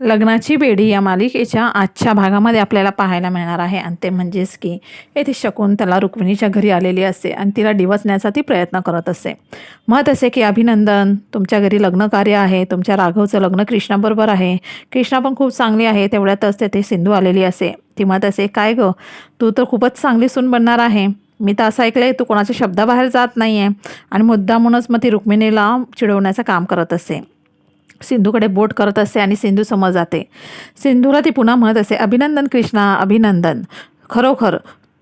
लग्नाची बेडी या मालिकेच्या आजच्या भागामध्ये आपल्याला पाहायला मिळणार आहे. आणि ते म्हणजेच की येथे शकुंतला रुक्मिणीच्या घरी आलेली असते आणि तिला डिवचण्याचा ती प्रयत्न करत असते. मत असे की अभिनंदन तुमच्या घरी लग्न कार्य आहे तुमच्या राघवचं लग्न कृष्णाबरोबर आहे. कृष्णा पण खूप चांगली आहे तेवढ्यातच तेथे सिंधू आलेली असे ती मत असे काय गं तू तर खूपच चांगली सून बनणार आहे. मी तर असं ऐकलं आहे तू कोणाच्या शब्दाबाहेर जात नाही आहे आणि मुद्दामूनच मग ती रुक्मिणीला चिडवण्याचं काम करत असे सिंधूकडे बोट करत असते आणि सिंधू समोर जाते. सिंधूला ती पुन्हा म्हणत असे अभिनंदन कृष्णा अभिनंदन. खरोखर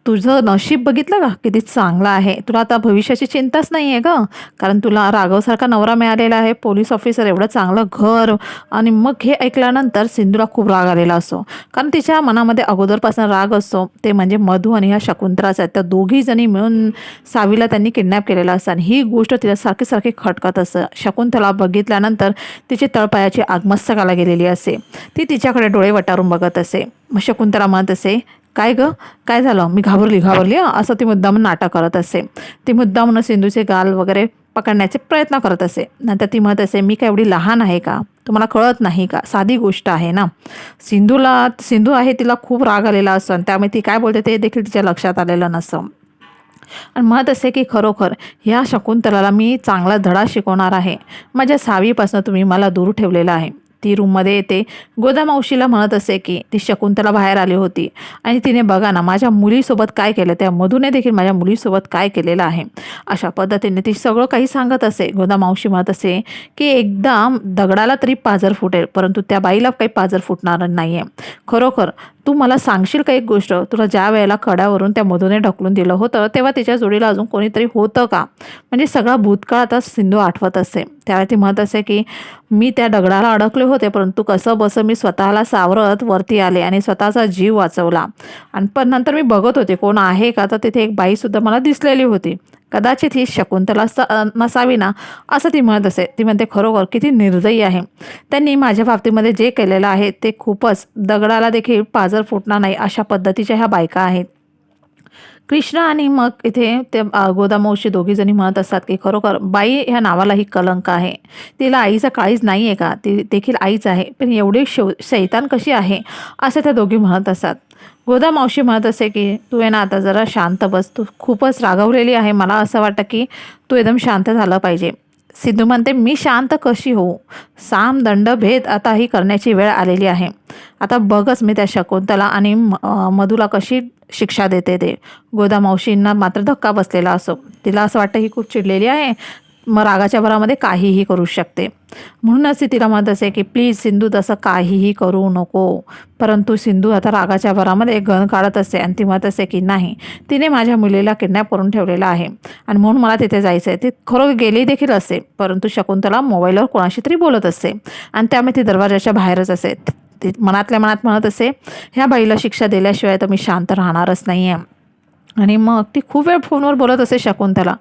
तुझं नशीब बघितलं का? किती चांगलं आहे. तुला आता भविष्याची चिंताच नाही आहे गं. कारण तुला राघवसारखा नवरा मिळालेला आहे. पोलीस ऑफिसर एवढं चांगलं घर. आणि मग हे ऐकल्यानंतर सिंधूला खूप राग आलेला असतो. कारण तिच्या मनामध्ये अगोदरपासून राग असतो. ते म्हणजे मधू आणि ह्या शकुंतराचा आहेत. त्या दोघी जणी मिळून सावीला त्यांनी किडनॅप केलेला असतं. आणि ही गोष्ट तिला सारखी सारखी खटकत असतं. शकुंतला बघितल्यानंतर तिची तळपायाची आगमस्तकाला गेलेली असे ती तिच्याकडे डोळे वटारून बघत असे मग शकुंतला म्हणत असे काय गं? काय झालं? मी घाबरली घाबरली असं ती मुद्दाम नाटक करत असे. ती मुद्दाम सिंधूचे गाल वगैरे पकडण्याचे प्रयत्न करत असे. नंतर ती म्हणत असे मी काय एवढी लहान आहे का? तुम्हाला कळत नाही का? साधी गोष्ट आहे ना? सिंधूला सिंधू आहे तिला खूप राग आलेला असतो आणि त्यामुळे ती काय बोलते ते देखील तिच्या लक्षात आलेलं नसतं. आणि म्हणत असे की खरोखर ह्या शकुंतलाला मी चांगला धडा शिकवणार आहे. माझ्या सावीपासून तुम्ही मला दूर ठेवलेला आहे. ती रूममध्ये येते. गोदामावशीला म्हणत असे की ती शकुंतला बाहेर आली होती. आणि तिने बघा ना माझ्या मुलीसोबत काय केलं? त्या मधूने देखील माझ्या मुलीसोबत काय केलेलं आहे? अशा पद्धतीने ती सगळं काही सांगत असे. गोदामावशी म्हणत असे की एकदा दगडाला तरी पाजर फुटेल परंतु त्या बाईला काही पाजर फुटणार नाही आहे खरोखर तू मला सांगशील का एक गोष्ट? तुला ज्या वेळेला कड्यावरून त्या मधूने ढकलून दिलं होतं तेव्हा तिच्या जोडीला अजून कोणीतरी होतं का? म्हणजे सगळा भूतकाळ आता सिंधू आठवत असे. त्यावेळी ती म्हणत असे की मी त्या दगडाला अडकले होते परंतु कसं बसं मी स्वतःला सावरत वरती आले आणि स्वतःचा जीव वाचवला. आणि पण नंतर मी बघत होते कोण आहे का? तर तिथे एक बाईसुद्धा मला दिसलेली होती. कदाचित ही शकुंतला स नसावी ना? असं ती म्हणत असे. ती म्हणते खरोखर किती निर्दयी आहे. त्यांनी माझ्या बाबतीमध्ये जे केलेलं आहे ते खूपच दगडाला देखील पाजर फुटणार नाही अशा पद्धतीच्या ह्या बायका आहेत. कृष्ण आणि मग इथे ते अ, गोदामावशी दोघीजणी म्हणत असतात की खरोखर बाई ह्या नावालाही कलंक आहे. तिला आईचा काळीज नाही आहे का? ती देखील आईच आहे. पण एवढी शेव शैतान कशी आहे? असे त्या दोघी म्हणत असतात. गोदा मावशी म्हणत असे की तू आहे ना आता जरा शांत बस. तू खूपच रागावलेली आहे. मला असं वाटतं की तू एकदम शांत झालं पाहिजे. सिद्धू म्हणते मी शांत कशी होऊ? साम दंड भेद आता ही करण्याची वेळ आलेली आहे. आता बघच मी त्या शकुंतला आणि म- मधूला कशी शिक्षा देते ते. गोदा मावशींना मात्र धक्का बसलेला असो. तिला असं वाटतं ही खूप चिडलेली आहे. मग रागाच्या भरामध्ये काहीही करू शकते. म्हणूनच ती तिला म्हणत असे की प्लीज सिंधू तसं काहीही करू नको. परंतु सिंधू आता रागाच्या भरामध्ये गण काढत असते आणि ती म्हणत असते की नाही तिने माझ्या मुलीला किडनॅप करून ठेवलेला आहे आणि म्हणून मला तिथे जायचं आहे ती खरोखर गेली देखील असते परंतु शकुंतला मोबाईलवर कोणाशी तरी बोलत असते आणि त्यामुळे ती दरवाजाच्या बाहेरच असते ती मनातल्या मनात म्हणत असे ह्या बाईला शिक्षा दिल्याशिवाय तर मी शांत राहणारच नाही आहे आणि मग ती खूप वेळ फोनवर बोलत असे शकुंतला.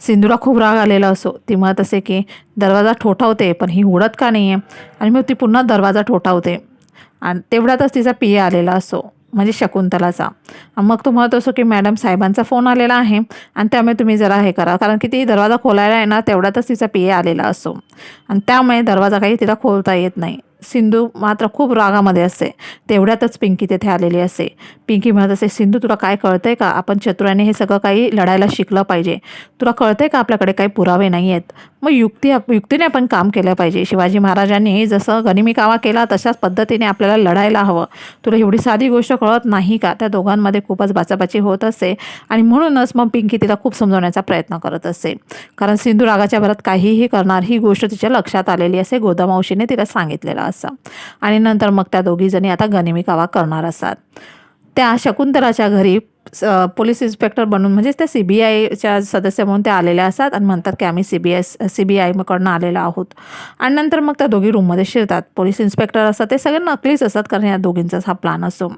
सिंधूला खूप राग आलेला असो ती म्हणत असे की दरवाजा ठोठावते पण ही उडत का नाही आहे आणि मग ती पुन्हा दरवाजा ठोठावते आणि तेवढ्यातच तिचा पिये आलेला असो म्हणजे शकुंतलाचा. मग तो म्हणत असो की मॅडम साहेबांचा फोन आलेला आहे आणि त्यामुळे तुम्ही जरा हे करा कारण की ती दरवाजा खोलायला आहे ना तेवढ्यातच तिचा पिये आलेला असो. आणि त्यामुळे दरवाजा काही तिला खोलता येत नाही. सिंधू मात्र खूप रागामध्ये असते. तेवढ्यातच पिंकी तिथे आलेली असते. पिंकी म्हणत असते सिंधू तुला काय कळतंय का? आपण चतुराने हे सगळं काही लढायला शिकलं पाहिजे. तुला कळतंय का आपल्याकडे काही पुरावे नाही आहेत मग युक्ती युक्तीने आपण काम केलं पाहिजे. शिवाजी महाराजांनी जसं गनिमी कावा केला तशाच पद्धतीने आपल्याला लढायला हवं. तुला एवढी साधी गोष्ट कळत नाही का? त्या दोघांमध्ये खूपच बाचाबाची होत असते आणि म्हणूनच मग पिंकी तिला खूप समजवण्याचा प्रयत्न करत असते. कारण सिंधू रागाच्या भरात काहीही करणार ही गोष्ट तिच्या लक्षात आलेली असे गोदामावशीने तिला सांगितलेलं असं. आणि नंतर मग त्या दोघीजणी आता गनिमी कावा करणार असतात. त्या शकुंतलाच्या घरी पोलीस इन्स्पेक्टर बनून म्हणजेच त्या सी बी आयच्या सदस्य म्हणून त्या आलेल्या असतात आणि म्हणतात की आम्ही C B S C B आयकडनं आलेलो आहोत. आणि नंतर मग त्या दोघी रूममध्ये शिरतात. पोलीस इन्स्पेक्टर असतात ते सगळे नकलीच असतात कारण या दोघींचाच हा प्लान असतो.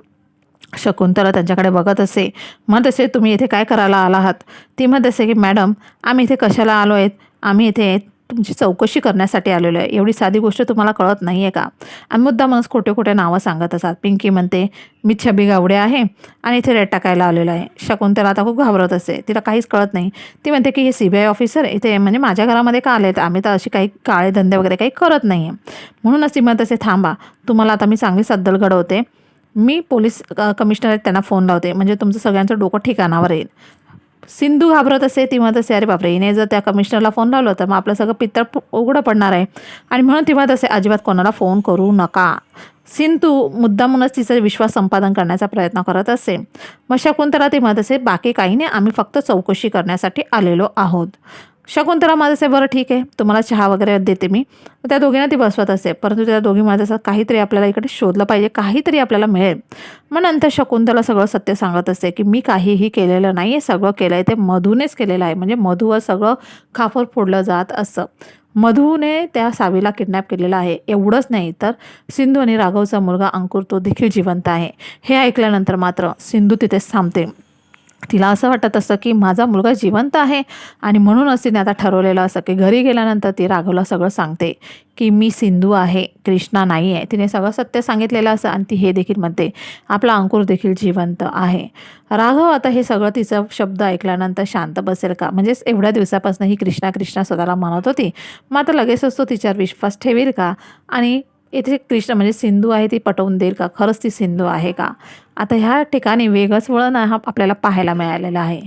शकुंतला त्यांच्याकडे बघत असे म्हणत असे तुम्ही इथे काय करायला आला आहात ती म्हणत असे की मॅडम आम्ही इथे कशाला आलो आहेत आम्ही इथे तुमची चौकशी करण्यासाठी आलेलो आहे. एवढी साधी गोष्ट तुम्हाला कळत नाही आहे का? आम्ही मुद्दा मुद्दामच खोटे खोटे नावं सांगत असतात. पिंकी म्हणते मी छबी गावडे आहे आणि इथे रेट टाकायला आलेलो आहे. शकुंतला आता खूप घाबरत असते तिला काहीच कळत नाही. ती म्हणते की हे सी बी आय ऑफिसर इथे म्हणजे माझ्या घरामध्ये का आले आम्ही तर अशी काही काळे धंदे वगैरे काही करत नाही आहे म्हणूनच ती म्हणत असे थांबा तुम्हाला आता मी चांगली सद्दल घडवते. मी पोलीस कमिशनर त्यांना फोन लावते. म्हणजे तुमचं सगळ्यांचं डोकं ठिकाणावर येईल. सिंधू घाबरत असे ती म्हणत असे अरे बापरे हिने जर त्या कमिशनरला फोन लावलं तर मग आपलं सगळं पित्तळ उघडं पडणार आहे. आणि म्हणून ती म्हणत असे अजिबात कोणाला फोन करू नका. सिंधू मुद्दामूनच तिचा विश्वास संपादन करण्याचा प्रयत्न करत असे. मग शकुंतला ती म्हणत असे बाकी काही नाही आम्ही फक्त चौकशी करण्यासाठी आलेलो आहोत. शकुंतला माझं असे बरं ठीक आहे तुम्हाला चहा वगैरे देते मी. त्या दोघींना ती बसवत असते परंतु त्या दोघी माझं असं काहीतरी आपल्याला इकडे शोधलं पाहिजे काहीतरी आपल्याला मिळेल. मग नंतर शकुंतला सगळं सत्य सांगत असते की मी काहीही केलेलं नाही आहे सगळं केलं आहे ते मधूनेच केलेलं आहे. म्हणजे मधूवर सगळं खापर फोडलं जात असं. मधूने त्या सावीला किडनॅप केलेलं आहे. एवढंच नाही तर सिंधू आणि राघवचा मुलगा अंकुर तो देखील जिवंत आहे. हे ऐकल्यानंतर मात्र सिंधू तिथेच थांबते. तिला असं वाटत असतं की माझा मुलगा जिवंत आहे आणि म्हणूनच तिने आता ठरवलेलं असं की घरी गेल्यानंतर ती राघवला सगळं सांगते की मी सिंधू आहे कृष्णा नाही आहे. तिने सगळं सत्य सांगितलेलं असं आणि ती हे देखील म्हणते आपला अंकुर देखील जिवंत आहे. राघव आता हे सगळं तिचं शब्द ऐकल्यानंतर शांत बसेल का? म्हणजेच एवढ्या दिवसापासून ही कृष्णा कृष्णा स्वतःला म्हणत होती मग लगेचच तो तिच्यावर विश्वास ठेवेल का? आणि इथे कृष्ण म्हणजे सिंधू आहे ती पटवून देईल का? खरंच ती सिंधू आहे का? आता ह्या ठिकाणी वेगळंच वळण हा आपल्याला पाहायला मिळालेलं आहे.